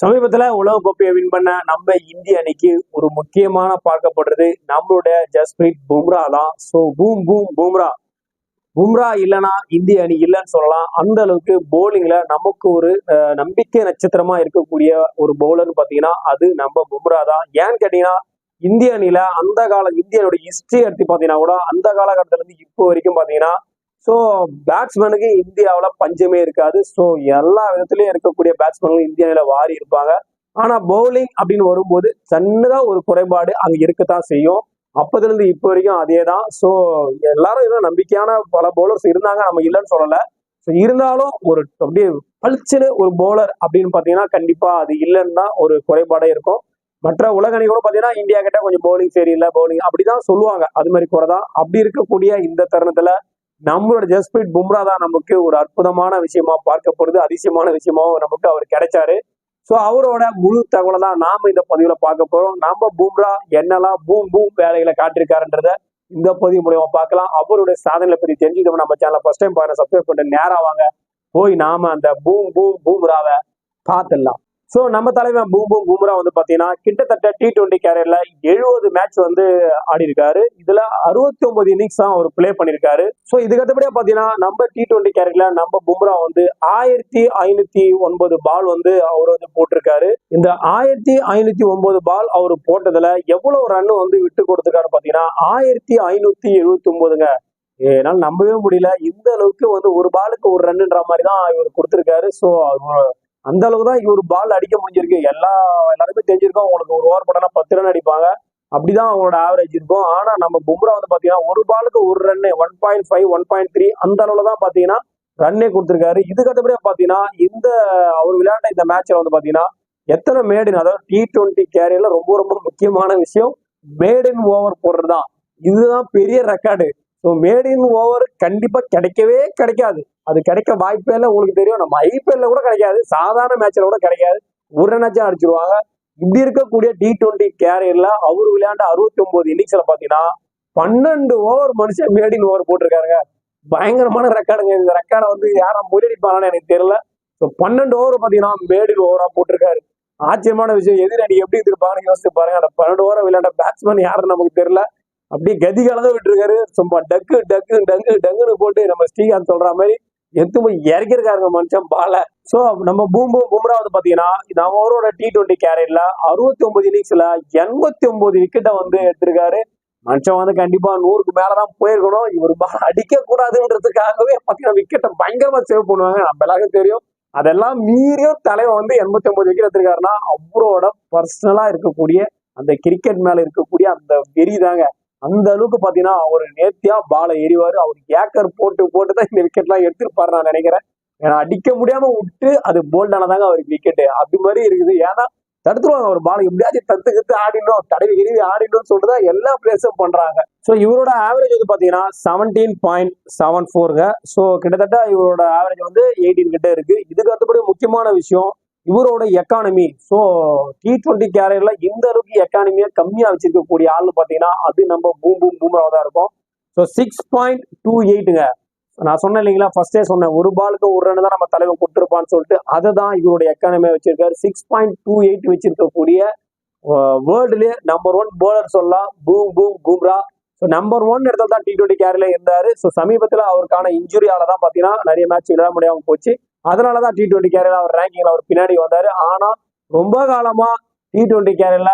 சமீபத்துல உலக கோப்பையை வின் பண்ண நம்ம இந்திய அணிக்கு ஒரு முக்கியமான பார்க்கப்படுறது நம்மளுடைய ஜஸ்பிரீத் பும்ரா தான். So boom boom Bumrah. Bumrah இல்லைன்னா இந்திய அணி இல்லைன்னு சொல்லலாம். அந்த அளவுக்கு போலிங்ல நமக்கு ஒரு நம்பிக்கை நட்சத்திரமா இருக்கக்கூடிய ஒரு பவுலர்னு பாத்தீங்கன்னா அது நம்ம பும்ரா தான். ஏன்னு கேட்டீங்கன்னா இந்திய அணியில அந்த கால இந்தியனுடைய ஹிஸ்டரி எடுத்து பாத்தீங்கன்னா கூட அந்த காலகட்டத்துல இருந்து இப்போ வரைக்கும் பாத்தீங்கன்னா ஸோ பேட்ஸ்மேனுக்கு இந்தியாவில் பஞ்சமே இருக்காது. ஸோ எல்லா விதத்துலையும் இருக்கக்கூடிய பேட்ஸ்மேன்களும் இந்தியாவில் வாரி இருப்பாங்க. ஆனால் பவுலிங் அப்படின்னு வரும்போது சன்னதாக ஒரு குறைபாடு அங்கே இருக்கத்தான் செய்யும். அப்போதுலேருந்து இப்போ வரைக்கும் அதே தான் ஸோ எல்லாரும் இன்னும் நம்பிக்கையான பல பவுலர்ஸ் இருந்தாங்க. நம்ம இல்லைன்னு சொல்லலை. ஸோ இருந்தாலும் ஒரு அப்படியே பளிச்சுன்னு ஒரு பவுலர் அப்படின்னு பார்த்தீங்கன்னா கண்டிப்பாக அது இல்லைன்னு தான் ஒரு குறைபாடே இருக்கும். மற்ற உலக அணி கூட பார்த்தீங்கன்னா இந்தியா கிட்ட கொஞ்சம் பவுலிங் சரியில்லை பவுலிங் அப்படி தான் சொல்லுவாங்க. அது மாதிரி குறை தான் அப்படி இருக்கக்கூடிய இந்த தருணத்தில் நம்மளோட ஜஸ்பிரீத் பும்ரா தான் நமக்கு ஒரு அற்புதமான விஷயமா பார்க்கப்படுது அதிசயமான விஷயமாவும் நமக்கு அவர் கிடைச்சாரு. ஸோ அவரோட முழு தகவலை தான் நாம இந்த பதிவுல பார்க்க போறோம். நம்ம பும்ரா என்னெல்லாம் பூம் பூம் வேலைகளை காட்டியிருக்காருன்றத இந்த பதிவு மூலியமா பார்க்கலாம். அவருடைய சாதனைகளை பத்தி தெரிஞ்சுக்கணும் நம்ம சேனலை ஃபர்ஸ்ட் டைம் பாருங்க சப்ஸ்கிரைப் பண்ணிட்டு நேரம் வாங்க. போய் நாம அந்த பூம் பூம் பூம்ராவை பார்த்துடலாம். ஸோ நம்ம தலைவன் பூம் பூம் பூம்ரா வந்து பாத்தீங்கன்னா கிட்டத்தட்ட டி டுவெண்ட்டி கேரியர்ல எழுபது மேட்ச் வந்து ஆடி இருக்காரு இதுல அறுபத்தி ஒன்பது இன்னிங்ஸ் தான் அவர் பிளே பண்ணிருக்காரு ஸோ இதுக்கு அடுத்தபடியா பாத்தீங்கன்னா நம்ம டி டுவெண்ட்டி கேரியர்ல நம்ம பூம்ரா வந்து ஆயிரத்தி ஐநூத்தி ஒன்பது பால் வந்து அவர் வந்து போட்டிருக்காரு. இந்த ஆயிரத்தி ஐநூத்தி ஒன்பது பால் அவர் போட்டதுல எவ்வளவு ரன் வந்து விட்டு கொடுத்துருக்காரு பாத்தீங்கன்னா ஆயிரத்தி ஐநூத்தி எழுபத்தி ஒன்பதுங்க என்னால நம்பவே முடியல. இந்த அளவுக்கு வந்து ஒரு பாலுக்கு ஒரு ரன்னுன்ற மாதிரி தான் இவர் கொடுத்துருக்காரு. ஸோ அந்த அளவுக்கு தான் இவர் பால் அடிக்க முடிஞ்சிருக்கு. எல்லா எல்லாருமே தெரிஞ்சிருக்கோம். உங்களுக்கு ஒரு ஓவர் போட்டனா பத்து ரன் அடிப்பாங்க. அப்படிதான் அவங்களோட ஆவரேஜ் இருக்கும். ஆனா நம்ம பும்ரா வந்து பாத்தீங்கன்னா ஒரு பாலுக்கு ஒரு run one point five one point three அந்த அளவுல தான் பாத்தீங்கன்னா ரன்னே கொடுத்துருக்காரு. இதுக்கு அடுத்தபடியா பாத்தீங்கன்னா இந்த அவர் விளையாண்ட இந்த மேட்ச்ல வந்து பாத்தீங்கன்னா எத்தனை மேடின் அதாவது டி டுவெண்ட்டி கேரியர்ல ரொம்ப ரொம்ப முக்கியமான விஷயம் மேடின் ஓவர் போடுறது தான் இதுதான் பெரிய ரெக்கார்டு ஸோ மேடின் ஓவர் கண்டிப்பாக கிடைக்கவே கிடைக்காது. அது கிடைக்க வாய்ப்பே இல்லை உங்களுக்கு தெரியும். நம்ம ஐபிஎல்ல கூட கிடைக்காது. சாதாரண மேட்ச்ல கூட கிடைக்காது. ஒரு ரன்னாச்சும் அடிச்சிருவாங்க. இப்படி இருக்கக்கூடிய டி டுவெண்ட்டி கேரியர்ல அவர் விளையாண்ட அறுபத்தி ஒன்பது இன்னிங்ஸ்ல பாத்தீங்கன்னா பன்னெண்டு ஓவர் மனுஷன் மேடின் ஓவர் போட்டிருக்காருங்க. பயங்கரமான ரெக்கார்டுங்க இந்த ரெக்கார்டை வந்து யாரும் முறியடிப்பாங்கன்னு எனக்கு தெரியல. ஸோ பன்னெண்டு ஓவர் பார்த்தீங்கன்னா மேடின் ஓவரா போட்டிருக்காரு. ஆச்சரியமான விஷயம். எதிரணி எப்படி இருப்பாங்கன்னு யோசிச்சு பாருங்க. அந்த பன்னெண்டு ஓவரை விளையாண்ட பேட்ஸ்மேன் யாருன்னு நமக்கு தெரியல. அப்படியே கதி கலந்து விட்டுருக்காரு. சும்மா டக்கு டக்கு டங்கு டங்குன்னு போட்டு நம்ம ஸ்ரீகாந்த் சொல்ற மாதிரி எத்துமே போய் இறக்கிருக்காருங்க மனுஷன் பால. சோ நம்ம பூம் பூம் பும்ரா வந்து பாத்தீங்கன்னா நம்ம அவரோட டி டுவெண்ட்டி கேரியர்ல அறுபத்தி ஒன்பது இன்னிங்ஸ்ல எண்பத்தி ஒன்பது விக்கெட்டை வந்து எடுத்திருக்காரு. மனுஷன் வந்து கண்டிப்பா நூறுக்கு மேலதான் போயிருக்கணும். இவர் பால் அடிக்க கூடாதுன்றதுக்காகவே பாத்தீங்கன்னா விக்கெட்டை பயங்கரமா சேவ் பண்ணுவாங்க. நம்ம எல்லாருக்கும் தெரியும். அதெல்லாம் மீறியும் தலைவன் வந்து எண்பத்தி ஒன்பது விக்கெட் எடுத்திருக்காருன்னா அவரோட பர்சனலா இருக்கக்கூடிய அந்த கிரிக்கெட் மேல இருக்கக்கூடிய அந்த வெறி தாங்க அந்த அளவுக்கு பாத்தீங்கன்னா அவர் நேர்த்தியா பாலை எறிவாரு. அவர் ஏக்கர் போட்டு போட்டு தான் இந்த விக்கெட் எல்லாம் எடுத்திருப்பாரு நான் நினைக்கிறேன். ஏன்னா அடிக்க முடியாம விட்டு அது போல்டானதாங்க அவருக்கு விக்கெட் அது மாதிரி இருக்குது. ஏன்னா தடுத்துருவாங்க. அவர் பால் எப்படியாச்சும் தத்து கத்து ஆடிடணும். தடவி கிடவி ஆடிடணும்னு சொல்லிட்டு தான் எல்லா பிளேஸும் பண்றாங்க. ஸோ இவரோட ஆவரேஜ் வந்து பாத்தீங்கன்னா செவன்டீன் பாயிண்ட் செவன் ஃபோருங்க ஸோ கிட்டத்தட்ட இவரோட ஆவரேஜ் வந்து எயிட்டீன் கிட்ட இருக்கு. இதுக்கு அடுத்தபடி முக்கியமான விஷயம் இவரோட எக்கானமி ஸோ டி டுவெண்ட்டி கேரியர்ல இந்த அளவுக்கு எக்கானமியை கம்மியா வச்சிருக்கக்கூடிய ஆள்னு பாத்தீங்கன்னா அது நம்ம பூம் பூம் பூமராக தான் இருக்கும். ஸோ சிக்ஸ் பாயிண்ட் டூ எயிட்டுங்க நான் சொன்னேன் இல்லைங்களா ஃபர்ஸ்டே சொன்னேன். ஒரு பாலுக்கு ஒரு ரன் தான் நம்ம தலைவன் கொடுத்துருப்பான்னு சொல்லிட்டு அதை தான் இவருடைய எக்கானமியை வச்சிருக்காரு. சிக்ஸ் பாயிண்ட் டூ எயிட் வச்சிருக்கக்கூடிய வேர்ல்டுலேயே நம்பர் ஒன் போலர் சொல்லலாம். Boom boom Bumrah so number one இடத்துல தான் டி டுவெண்ட்டி கேரியர்ல இருந்தாரு. ஸோ சமீபத்தில் அவருக்கான இன்ஜுரியால தான் பார்த்தீங்கன்னா நிறைய மேட்ச் விளையாட முடியாமல் போச்சு. அதனால தான் டி டுவெண்ட்டி கேரியர் அவர் ரேங்கிங்ல அவர் பின்னாடி வந்தார். ஆனால் ரொம்ப காலமாக டி டுவெண்ட்டி கேரியர்ல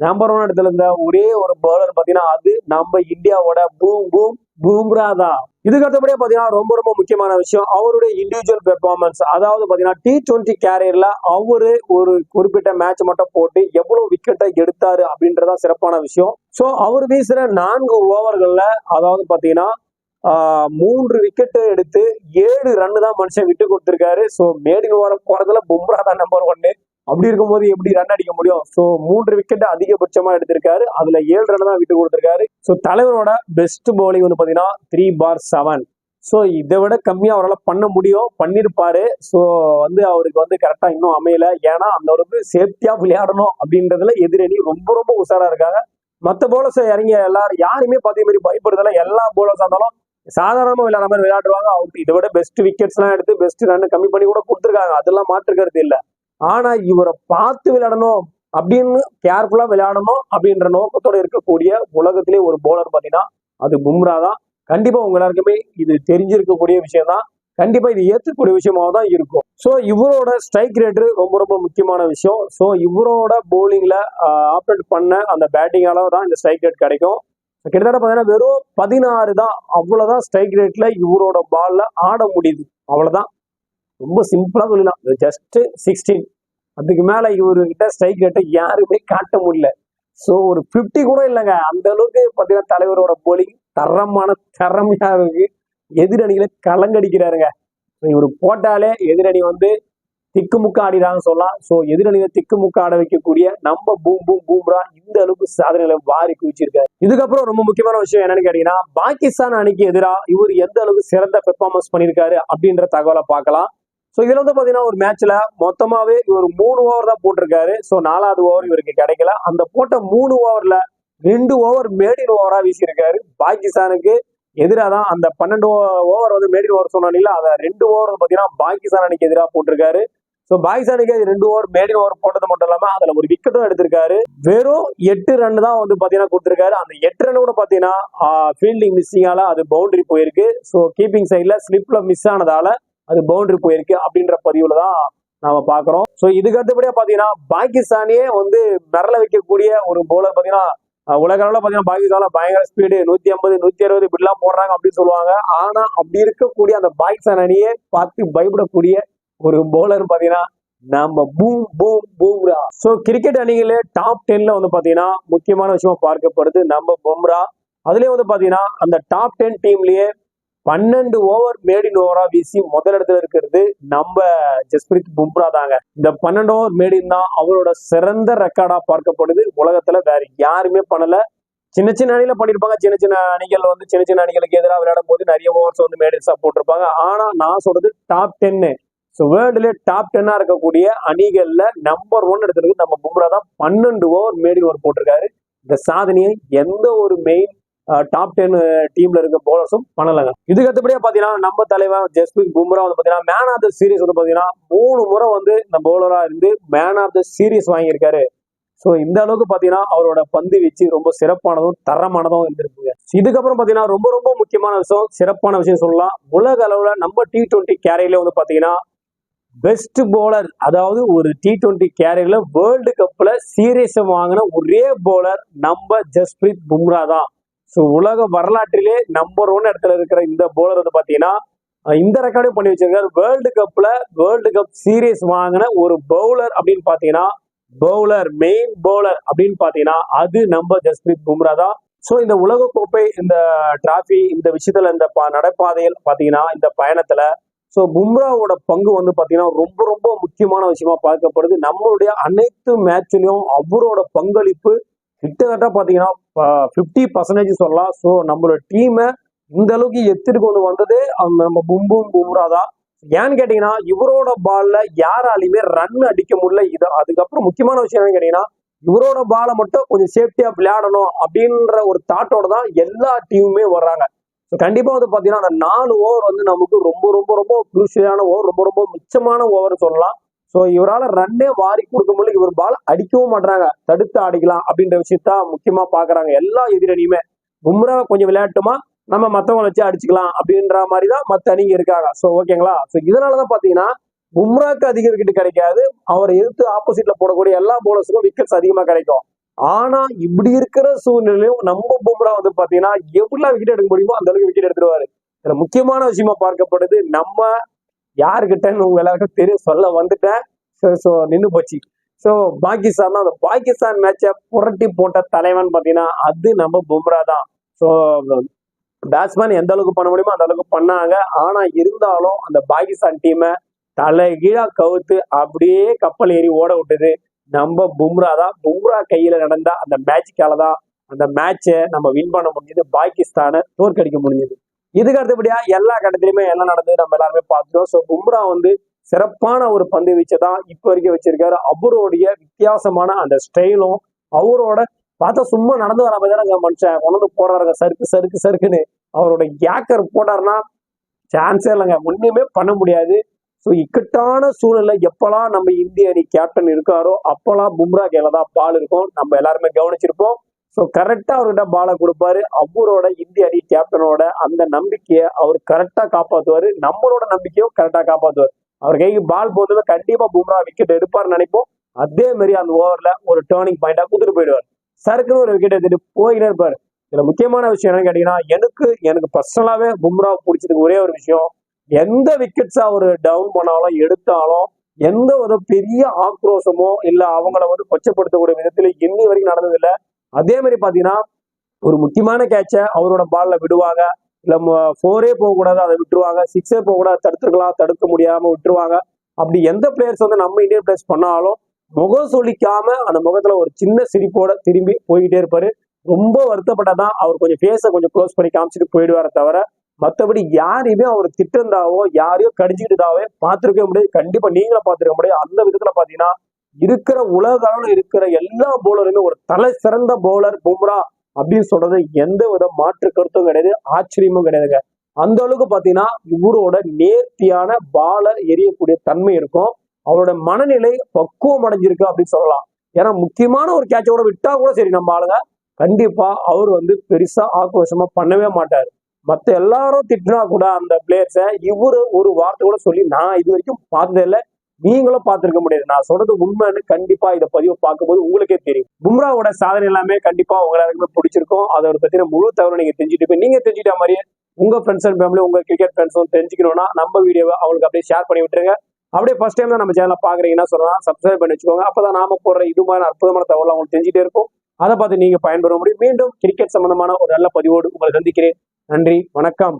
நம்பர் ஒன் இடத்துல இருந்த ஒரே ஒரு பவுலர் பார்த்தீங்கன்னா அது நம்ம இந்தியாவோட பூம் பூம் பூம்ரா தான் இதுக்கு அடுத்தபடியே பார்த்தீங்கன்னா ரொம்ப ரொம்ப முக்கியமான விஷயம் அவருடைய இண்டிவிஜுவல் பெர்ஃபார்மன்ஸ் அதாவது பார்த்தீங்கன்னா டி டுவெண்ட்டி கேரியர்ல அவரு ஒரு குறிப்பிட்ட மேட்ச் மட்டும் போட்டு எவ்வளவு விக்கெட்டை எடுத்தாரு அப்படின்றதான் சிறப்பான விஷயம். ஸோ அவர் வீசுற நான்கு ஓவர்கள்ல அதாவது பார்த்தீங்கன்னா மூன்று விக்கெட்டு எடுத்து ஏழு ரன்னு தான் மனுஷன் விட்டு கொடுத்துருக்காரு. ஸோ மேடுக்கு வர போறதுல பும்ரா தான் நம்பர் ஒன்னு அப்படி இருக்கும்போது எப்படி ரன் அடிக்க முடியும்? ஸோ மூன்று விக்கெட் அதிகபட்சமா எடுத்திருக்காரு. அதுல ஏழு ரன் தான் விட்டு கொடுத்துருக்காரு. ஸோ தலைவரோட பெஸ்ட் பவுலிங் வந்து பார்த்தீங்கன்னா த்ரீ பார் செவன் ஸோ இதை விட கம்மியாக அவரால் பண்ண முடியும். பண்ணியிருப்பாரு ஸோ வந்து அவருக்கு வந்து கரெக்டாக இன்னும் அமையல. ஏன்னா அந்த வந்து சேஃப்டியாக விளையாடணும் அப்படின்றதுல எதிரணி ரொம்ப ரொம்ப உஷாராக இருக்காங்க. மற்ற போலர்ஸ் இறங்கிய எல்லாரும் யாருமே பார்த்தே மாதிரி பயப்படுறதுல எல்லா போலர்ஸாக இருந்தாலும் சாதாரணமாக விளையாட மாதிரி விளையாடுவாங்க. அவுட் இதை விட பெஸ்ட் விக்கெட்ஸ்லாம் எடுத்து பெஸ்ட் ரன் கம்மி பண்ணி கூட கொடுத்துருக்காங்க. அதெல்லாம் மாற்றுக்கிறது இல்லை. ஆனா இவரை பார்த்து விளையாடணும் அப்படின்னு கேர்ஃபுல்லா விளையாடணும் அப்படின்ற நோக்கத்தோட இருக்கக்கூடிய உலகத்திலே ஒரு போலர் பாத்தீங்கன்னா அது பும்ரா தான். கண்டிப்பா உங்க எல்லாருக்குமே இது தெரிஞ்சிருக்கக்கூடிய விஷயம் தான் கண்டிப்பாக இது ஏற்றக்கூடிய விஷயமா தான் இருக்கும். ஸோ இவரோட ஸ்ட்ரைக் ரேட்டு ரொம்ப ரொம்ப முக்கியமான விஷயம். ஸோ இவரோட போலிங்கில் ஆப்ரேட் பண்ண அந்த பேட்டிங்கால தான் இந்த ஸ்ட்ரைக் ரேட் கிடைக்கும். கிட்டத்தட்ட பார்த்தீங்கன்னா வெறும் பதினாறு தான். அவ்வளோதான் ஸ்ட்ரைக் ரேட்டில் இவரோட பால்ல ஆட முடியுது. அவ்வளோதான் ரொம்ப சிம்பிளாக சொல்லலாம் ஜஸ்ட் சிக்ஸ்டீன் அதுக்கு மேலே இவர்கிட்ட ஸ்ட்ரைக் ரேட்டை யாருமே காட்ட முடியல. ஸோ ஒரு 50 கூட இல்லைங்க. அந்த அளவுக்கு பார்த்தீங்கன்னா தலைவரோட போலிங் தரமான திறமையாக இருக்கு. எதிரணிகளை கலங்கடிக்கிறாருங்க. இவர் போட்டாலே எதிரணி வந்து திக்குமுக்க ஆடிடான்னு சொல்லலாம். ஸோ எதிரணியை திக்குமுக்காட வைக்கக்கூடிய நம்ம பூம் பூம் பூம்ரா இந்த அளவுக்கு சாதனைகளை வாரி குவிச்சிருக்காரு. இதுக்கப்புறம் ரொம்ப முக்கியமான விஷயம் என்னன்னு கேட்டீங்கன்னா பாகிஸ்தான் அணிக்கு எதிராக இவர் எந்த அளவுக்கு சிறந்த பெர்ஃபார்மன்ஸ் பண்ணியிருக்காரு அப்படின்ற தகவலை பார்க்கலாம். ஸோ இதுல வந்து பாத்தீங்கன்னா ஒரு மேட்ச்ல மொத்தமாவே இவர் மூணு ஓவர் தான் போட்டிருக்காரு. ஸோ நாலாவது ஓவர் இவருக்கு கிடைக்கல. அந்த போட்ட மூணு ஓவர்ல ரெண்டு ஓவர் மேடின் ஓவரா வீசியிருக்காரு. பாகிஸ்தானுக்கு எதிராக தான் அந்த பன்னெண்டு ஓவர் வந்து மேடின் ஓவர் சொன்னால அதை ரெண்டு ஓவர் பாத்தீங்கன்னா பாகிஸ்தான் அணிக்கு எதிராக போட்டிருக்காரு. ஸோ பாகிஸ்தானுக்கு அது ரெண்டு ஓவர் மேடின் ஓவர் போட்டது மட்டும் இல்லாம அதுல ஒரு விக்கெட்டும் எடுத்திருக்காரு. வெறும் எட்டு ரன் தான் வந்து பாத்தீங்கன்னா கொடுத்திருக்காரு. அந்த எட்டு ரன் கூட பாத்தீங்கன்னா ஃபீல்டிங் மிஸ்ஸிங்கால அது பவுண்டரி போயிருக்கு. ஸோ கீப்பிங் சைட்ல ஸ்லிப்ல மிஸ் ஆனதால அது பவுண்டரி போயிருக்கு அப்படின்ற பதிவுல தான் நாம பாக்குறோம். ஸோ இதுக்கு அடுத்தபடியா பாத்தீங்கன்னா பாகிஸ்தானியே வந்து மிரள வைக்கக்கூடிய ஒரு பவுலர் பாத்தீங்கன்னா உலக அளவுல பாத்தீங்கன்னா பாகிஸ்தான்ல பயங்கர ஸ்பீடு நூத்தி ஐம்பது நூத்தி அறுபது இப்படிலாம் போடுறாங்க அப்படின்னு சொல்லுவாங்க. ஆனா அப்படி இருக்கக்கூடிய அந்த பாகிஸ்தான் அணியே பார்த்து பயப்படக்கூடிய ஒரு பவுலர் பாத்தீங்கன்னா நம்ம boom boom Bumrah so cricket அணிகளே top டென்ல வந்து பாத்தீங்கன்னா முக்கியமான விஷயமா பார்க்கப்படுது. நம்ம பும்ரா அதுலயே வந்து பாத்தீங்கன்னா அந்த டாப் டென் டீம்லயே பன்னெண்டு ஓவர் மேடின் ஓவரா வீசி முதல் இடத்துல இருக்கிறது நம்ம ஜஸ்பிரித் பும்ரா தாங்க. இந்த பன்னெண்டு ஓவர் மேடின் தான் அவரோட சிறந்த ரெக்கார்டா பார்க்கப்படுது. உலகத்துல வேற யாருமே பண்ணல. சின்ன சின்ன அணியில பண்ணிருப்பாங்க. சின்ன சின்ன அணிகள் வந்து சின்ன சின்ன அணிகளுக்கு எதிராக விளையாடும் போது நிறைய ஓவர்ஸ் வந்து மேடின்ஸா போட்டிருப்பாங்க. ஆனா நான் சொல்றது டாப் டென்னு ஸோ வேர்ல்டுல டாப் டென்னா இருக்கக்கூடிய அணிகள்ல நம்பர் ஒன் எடுத்துருக்கு நம்ம பும்ரா தான் பன்னெண்டு ஓவர் மேடின் ஓவர் போட்டிருக்காரு. இந்த சாதனையை எந்த ஒரு மெயின் டாப் டென் டீம்ல இருக்க போலர்ஸும் பண்ணலங்க. இதுக்கு அடுத்தபடியா பாத்தீங்கன்னா நம்ம தலைவர் ஜஸ்பிரித் பும்ரா வந்து பாத்தீங்கன்னா மேன் ஆஃப் த சீரிஸ் வந்து பாத்தீங்கன்னா மூணு முறை வந்து இந்த போலரா இருந்து மேன் ஆஃப் த சீரிஸ் வாங்கியிருக்காரு. ஸோ இந்த அளவுக்கு பாத்தீங்கன்னா அவரோட பந்து வீச்சு ரொம்ப சிறப்பானதும் தரமானதும் இருந்திருக்குங்க. இதுக்கப்புறம் பாத்தீங்கன்னா ரொம்ப ரொம்ப முக்கியமான விஷயம் சிறப்பான விஷயம் சொல்லலாம். உலக அளவுல நம்ம டி டுவெண்ட்டி கேரியில வந்து பாத்தீங்கன்னா பெஸ்ட் போலர் அதாவது ஒரு டி டுவெண்ட்டி கேரியர்ல வேர்ல்டு கப்ல சீரியஸ் வாங்கின ஒரே போலர் நம்ம ஜஸ்பிரீத் பும்ரா தான். ஸோ உலக வரலாற்றிலே நம்பர் ஒன் இடத்துல இருக்கிற இந்த போலர் வந்து பாத்தீங்கன்னா இந்த ரெக்கார்டும் பண்ணி வச்சிருக்காரு. வேர்ல்டு கப்ல வேர்ல்டு கப் சீரியஸ் வாங்கின ஒரு பவுலர் அப்படின்னு பாத்தீங்கன்னா பவுலர் மெயின் பவுலர் அப்படின்னு பாத்தீங்கன்னா அது நம்ம ஜஸ்பிரீத் பும்ரா தான். ஸோ இந்த உலக கோப்பை இந்த டிராஃபி இந்த விஷயத்துல இந்த ப- நடைபாதையில் பாத்தீங்கன்னா இந்த பயணத்துல ஸோ பும்ராவோட பங்கு வந்து பார்த்தீங்கன்னா ரொம்ப ரொம்ப முக்கியமான விஷயமா பார்க்கப்படுது. நம்மளுடைய அனைத்து மேட்ச்லையும் அவரோட பங்களிப்பு கிட்டத்தட்ட பார்த்தீங்கன்னா ஃபிஃப்டி பர்சன்டேஜ் சொல்லலாம். ஸோ நம்மளோட டீமை இந்த அளவுக்கு எத்திட்டு கொண்டு வந்ததே அந்த நம்ம பும்பும் பும்ரா தான். ஏன்னு கேட்டீங்கன்னா இவரோட பால்ல யாராலையுமே ரன் அடிக்க முடியல. இது அதுக்கப்புறம் முக்கியமான விஷயம் என்னன்னு கேட்டீங்கன்னா இவரோட பாலை மட்டும் கொஞ்சம் சேஃப்டியா விளையாடணும் அப்படின்ற ஒரு தாட்டோட தான் எல்லா டீமுமே வர்றாங்க. ஸோ கண்டிப்பாக வந்து பார்த்தீங்கன்னா அந்த நாலு ஓவர் வந்து நமக்கு ரொம்ப ரொம்ப ரொம்ப குரூஷியலான ஓவர் ரொம்ப ரொம்ப மிச்சமான ஓவர் சொல்லலாம். ஸோ இவரால் ரன்னே வாரி கொடுக்க முடியல. இவர் பால் அடிக்கவும் மாட்றாங்க. தடுத்து அடிக்கலாம் அப்படின்ற விஷயத்த முக்கியமா பாக்குறாங்க. எல்லா எதிரணியுமே. பும்ரா கொஞ்சம் விளையாட்டுமா? நம்ம மற்றவங்களை வச்சு அடிச்சுக்கலாம் அப்படின்ற மாதிரி தான் மத்த அணிங்க இருக்காங்க. ஸோ ஓகேங்களா ஸோ இதனால தான் பாத்தீங்கன்னா பும்ராக்கு அதிக விக்கெட் கிடைக்காது. அவரை எதிர்த்து ஆப்போசிட்ல போடக்கூடிய எல்லா போலர்ஸுக்கும் விக்கெட்ஸ் அதிகமாக கிடைக்கும். ஆனா இப்படி இருக்கிற சூழ்நிலையும் நம்ம பும்ரா வந்து பாத்தீங்கன்னா எவ்வளவு விக்கெட் எடுக்க முடியுமோ அந்த அளவுக்கு விக்கெட் எடுத்துருவாரு. இதுல முக்கியமான விஷயமா பார்க்கப்படுது நம்ம யாருக்கிட்டன்னு உங்க எல்லாருக்கும் தெரியும் சொல்ல வந்துட்டேன். ஸோ நின்னு போச்சு. ஸோ பாகிஸ்தான் தான் அந்த பாகிஸ்தான் மேட்சை புரட்டி போட்ட தலைவன் பாத்தீங்கன்னா அது நம்ம பும்ரா தான். ஸோ பேட்ஸ்மேன் எந்த அளவுக்கு பண்ண முடியுமோ அந்த அளவுக்கு பண்ணாங்க. ஆனா இருந்தாலும் அந்த பாகிஸ்தான் டீமை தலைகீழா கவுத்து அப்படியே கப்பல் ஏறி ஓட விட்டது. நம்ம பும்ரா தான். பும்ரா கையில நடந்த அந்த மேட்சுக்கால தான் அந்த மேட்சை நம்ம வின் பண்ண முடிஞ்சது. பாகிஸ்தானை தோற்கடிக்க முடிஞ்சது. இதுக்கு அடுத்தபடியா எல்லா கட்டத்திலுமே என்ன நடந்தது நம்ம எல்லாருமே பார்த்துட்டோம். ஸோ பும்ரா வந்து சிறப்பான ஒரு பந்து வீச்சை தான் இப்போ வரைக்கும் வச்சிருக்காரு. அவருடைய வித்தியாசமான அந்த ஸ்டைலும் அவரோட பார்த்தா சும்மா நடந்து வர மாதிரி மனுஷன். கொண்டு போறாருங்க சறுக்கு சறுக்கு சறுக்குன்னு. அவரோட ஏக்கர் போட்டாருன்னா சான்ஸே இல்லைங்க. ஒன்றுமே பண்ண முடியாது. ஸோ இக்கட்டான சூழல்ல எப்பெல்லாம் நம்ம இந்திய அணி கேப்டன் இருக்காரோ அப்பெல்லாம் பும்ரா கையில தான் பால் இருக்கும். நம்ம எல்லாருமே கவனிச்சிருப்போம். ஸோ கரெக்டாக அவர்கிட்ட பாலை கொடுப்பாரு. அவரோட இந்திய அணி கேப்டனோட அந்த நம்பிக்கையை அவர் கரெக்டாக காப்பாற்றுவார் நம்மளோட நம்பிக்கையும் கரெக்டாக காப்பாற்றுவார் அவர் கைக்கு பால் போதுமே கண்டிப்பாக பும்ரா விக்கெட் எடுப்பார்னு நினைப்போம். அதே மாதிரி அந்த ஓவரில் ஒரு டேர்னிங் பாயிண்ட்டாக கொடுத்துட்டு போயிடுவார். சருக்குன்னு ஒரு விக்கெட் எடுத்துட்டு போயிட்டே இருப்பார். இதில் முக்கியமான விஷயம் என்னன்னு கேட்டிங்கன்னா எனக்கு எனக்கு பர்சனலாகவே பும்ரா பிடிச்சதுக்கு ஒரே ஒரு விஷயம் எந்த விக்கெட்ஸ் அவர் டவுன் பண்ணாலும் எடுத்தாலும் எந்த ஒரு பெரிய ஆக்ரோஷமோ இல்ல அவங்கள வந்து கொச்சப்படுத்தக்கூடிய விதத்துல இன்னி வரைக்கும் நடந்ததில்லை. அதே மாதிரி பாத்தீங்கன்னா ஒரு முக்கியமான கேட்சை அவரோட பால்ல விடுவாங்க. இல்ல ஃபோரே போகக்கூடாது அதை விட்டுருவாங்க. சிக்ஸே போகக்கூடாது தடுத்துருக்கலாம் தடுக்க முடியாம விட்டுருவாங்க. அப்படி எந்த பிளேயர்ஸ் வந்து நம்ம இந்தியன் பிளேயர்ஸ் பண்ணாலும் முகம் சொல்லிக்காம அந்த முகத்துல ஒரு சின்ன சிரிப்போட திரும்பி போய்கிட்டே இருப்பாரு. ரொம்ப வருத்தப்பட்டதான் அவர் கொஞ்சம் ஃபேஸை கொஞ்சம் க்ளோஸ் பண்ணி காமிச்சிட்டு போயிடுவாரே தவிர மற்றபடி யாரையுமே அவர் திட்டந்தாவோ யாரையோ கடிச்சுக்கிட்டதாவே பார்த்துருக்க முடியாது. கண்டிப்பா நீங்களும் பார்த்துருக்க முடியாது. அந்த விதத்துல பாத்தீங்கன்னா இருக்கிற உலக அளவுல இருக்கிற எல்லா பவுலருமே ஒரு தலை சிறந்த பவுலர் பும்ரா அப்படின்னு சொல்றது எந்த வித மாற்று கருத்தும் கிடையாது ஆச்சரியமும் கிடையாதுங்க. அந்த அளவுக்கு பாத்தீங்கன்னா இவரோட நேர்த்தியான பால எரியக்கூடிய தன்மை இருக்கும். அவரோட மனநிலை பக்குவம் அடைஞ்சிருக்கு அப்படின்னு சொல்லலாம். ஏன்னா முக்கியமான ஒரு கேட்சோட விட்டா கூட சரி நம்ம ஆளுங்க. கண்டிப்பா அவர் வந்து பெருசா ஆக்ரோஷமா பண்ணவே மாட்டாரு. மத்த எல்லாரும் திட்டினா கூட அந்த பிளேயர்ஸை இவரு ஒரு வார்த்தை கூட சொல்லி நான் இது வரைக்கும் பார்த்ததே இல்லை. நீங்களும் பார்த்திருக்க முடியாது. நான் சொல்றது உண்மைன்னு கண்டிப்பா இதை பதிவு பார்க்கும்போது உங்களுக்கே தெரியும். பும்ராவோட சாதனை எல்லாமே கண்டிப்பா உங்க எல்லாருக்குமே பிடிச்சிருக்கும். அதோட பத்தின முழு தகவல் நீங்க தெரிஞ்சுட்டு போய் நீங்க தெரிஞ்சுட்ட மாதிரியே உங்க ஃப்ரெண்ட்ஸ் அண்ட் ஃபேமிலி உங்க கிரிக்கெட் ஃப்ரெண்ட்ஸும் தெரிஞ்சுக்கணும்னா நம்ம வீடியோவை அவங்களுக்கு அப்படியே ஷேர் பண்ணி விட்டுருங்க. அப்படியே ஃபர்ஸ்ட் டைம் தான் நம்ம சேனலை பாக்குறீங்கன்னா சொல்லலாம். சப்ஸ்கிரைப் பண்ணி வச்சுக்கோங்க. அப்பதான் நாம போடுற இது மாதிரி அற்புதமான தகவல் உங்களுக்கு தெரிஞ்சுட்டே இருக்கும். அதை பார்த்து நீங்க பயன்பெற முடியும். மீண்டும் கிரிக்கெட் சம்பந்தமான ஒரு நல்ல பதிவோடு உங்களை சந்திக்கிறேன். நன்றி. வணக்கம்.